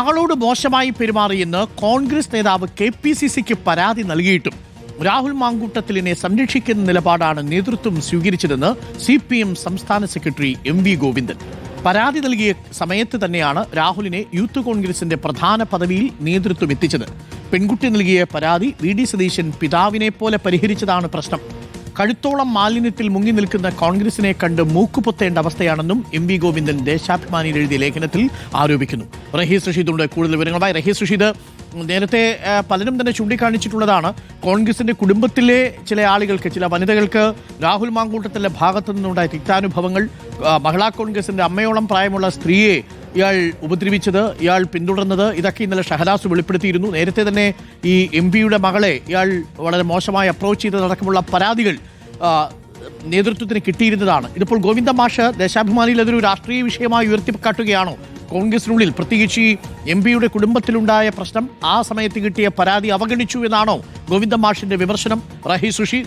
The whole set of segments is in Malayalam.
മകളോട് മോശമായി പെരുമാറിയെന്ന് കോൺഗ്രസ് നേതാവ് കെ പി സി സിക്ക് പരാതി നൽകിയിട്ടും രാഹുൽ മാങ്കൂട്ടത്തിലിനെ സംരക്ഷിക്കുന്ന നിലപാടാണ് നേതൃത്വം സ്വീകരിച്ചതെന്ന് സി പി എം സംസ്ഥാന സെക്രട്ടറി എം വി ഗോവിന്ദൻ. പരാതി നൽകിയ സമയത്ത് തന്നെയാണ് രാഹുലിനെ യൂത്ത് കോൺഗ്രസിന്റെ പ്രധാന പദവിയിൽ നേതൃത്വം എത്തിച്ചത്. പെൺകുട്ടി നൽകിയ പരാതി വി ഡി സതീശൻ പിതാവിനെ പോലെ പരിഹരിച്ചതാണ് പ്രശ്നം. കഴുത്തോളം മാലിന്യത്തിൽ മുങ്ങി നിൽക്കുന്ന കോൺഗ്രസിനെ കണ്ട് മൂക്കുപൊത്തേണ്ട അവസ്ഥയാണെന്നും എം വി ഗോവിന്ദൻ ദേശാഭിമാനിയിൽ എഴുതിയ ലേഖനത്തിൽ ആരോപിക്കുന്നു. റഹീസ് റഷീദുണ്ട്. കൂടുതൽ വിവരങ്ങളുമായി റഹീസ് റഷീദ് നേരത്തെ പലരും തന്നെ ചൂണ്ടിക്കാണിച്ചിട്ടുള്ളതാണ്. കോൺഗ്രസിന്റെ കുടുംബത്തിലെ ചില ആളുകൾക്ക് ചില വനിതകൾക്ക് രാഹുൽ മാങ്കൂട്ടത്തിന്റെ ഭാഗത്തു നിന്നുണ്ടായ തിക്താനുഭവങ്ങൾ മഹിളാ കോൺഗ്രസിന്റെ അമ്മയോളം പ്രായമുള്ള സ്ത്രീയെ ഇയാൾ ഉപദ്രവിച്ചത് ഇയാൾ പിന്തുടർന്നത് ഇതൊക്കെ ഇന്നലെ ഷഹനാസ് വെളിപ്പെടുത്തിയിരുന്നു. നേരത്തെ തന്നെ ഈ എം പിയുടെ മകളെ ഇയാൾ വളരെ മോശമായി അപ്രോച്ച് ചെയ്തതടക്കമുള്ള പരാതികൾ നേതൃത്വത്തിന് കിട്ടിയിരുന്നതാണ്. ഇതിപ്പോൾ ഗോവിന്ദ മാഷ് ദേശാഭിമാനിയിൽ അതൊരു രാഷ്ട്രീയ വിഷയമായി ഉയർത്തിക്കാട്ടുകയാണോ? കോൺഗ്രസിനുള്ളിൽ പ്രത്യേകിച്ച് ഈ എം പിയുടെ കുടുംബത്തിലുണ്ടായ പ്രശ്നം ആ സമയത്ത് കിട്ടിയ പരാതി അവഗണിച്ചു എന്നാണോ ഗോവിന്ദ മാഷിന്റെ വിമർശനം? റഹി സുഷി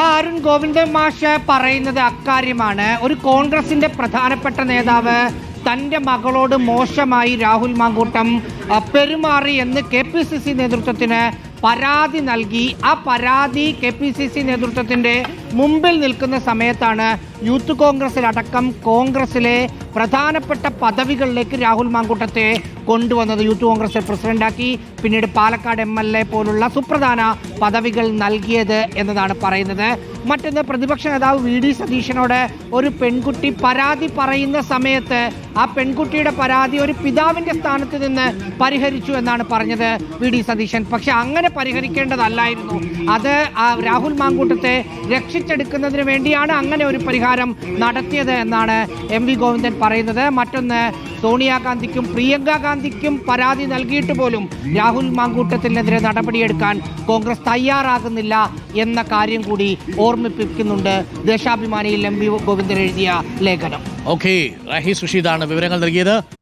ആ അരുൺ ഗോവിന്ദൻ മാഷ് പറയുന്നത് അക്കാര്യമാണ്. ഒരു കോൺഗ്രസിന്റെ പ്രധാനപ്പെട്ട നേതാവ് തന്റെ മകളോട് മോശമായി രാഹുൽ മാങ്കൂട്ടം പെരുമാറി എന്ന് കെ പി സി സി നേതൃത്വത്തിന് പരാതി നൽകി. ആ പരാതി കെ പി സി സി നേതൃത്വത്തിന്റെ മുമ്പിൽ നിൽക്കുന്ന സമയത്താണ് യൂത്ത് കോൺഗ്രസിലടക്കം കോൺഗ്രസിലെ പ്രധാനപ്പെട്ട പദവികളിലേക്ക് രാഹുൽ മാങ്കൂട്ടത്തെ കൊണ്ടുവന്നത് യൂത്ത് കോൺഗ്രസ് പ്രസിഡന്റാക്കി. പിന്നീട് പാലക്കാട് എം എൽ എ പോലുള്ള സുപ്രധാന പദവികൾ നൽകിയത് എന്നതാണ് പറയുന്നത്. മറ്റൊന്ന് പ്രതിപക്ഷ നേതാവ് വി ഡി സതീശനോട് ഒരു പെൺകുട്ടി പരാതി പറയുന്ന സമയത്ത് ആ പെൺകുട്ടിയുടെ പരാതി ഒരു പിതാവിന്റെ സ്ഥാനത്ത് നിന്ന് പരിഹരിച്ചു എന്നാണ് പറഞ്ഞത് വി ഡി സതീശൻ. പക്ഷെ അങ്ങനെ പരിഹരിക്കേണ്ടതല്ലായിരുന്നു. അത് രാഹുൽ മാങ്കൂട്ടത്തെ രക്ഷിച്ചെടുക്കുന്നതിന് വേണ്ടിയാണ് അങ്ങനെ ഒരു പരിഹാരം നടത്തിയത് എന്നാണ് എം വി ഗോവിന്ദൻ പറയുന്നത്. മറ്റൊന്ന് സോണിയാഗാന്ധിക്കും പ്രിയങ്ക ഗാന്ധിക്കും പരാതി നൽകിയിട്ട് പോലും രാഹുൽ മാങ്കൂട്ടത്തിനെതിരെ നടപടിയെടുക്കാൻ കോൺഗ്രസ് തയ്യാറാകുന്നില്ല എന്ന കാര്യം കൂടി ഓർമ്മിപ്പിക്കുന്നുണ്ട് ദേശാഭിമാനിയിൽ എം വി ഗോവിന്ദൻ എഴുതിയ ലേഖനം. ഓക്കെ റഷീദാണ് വിവരങ്ങൾ നൽകിയത്.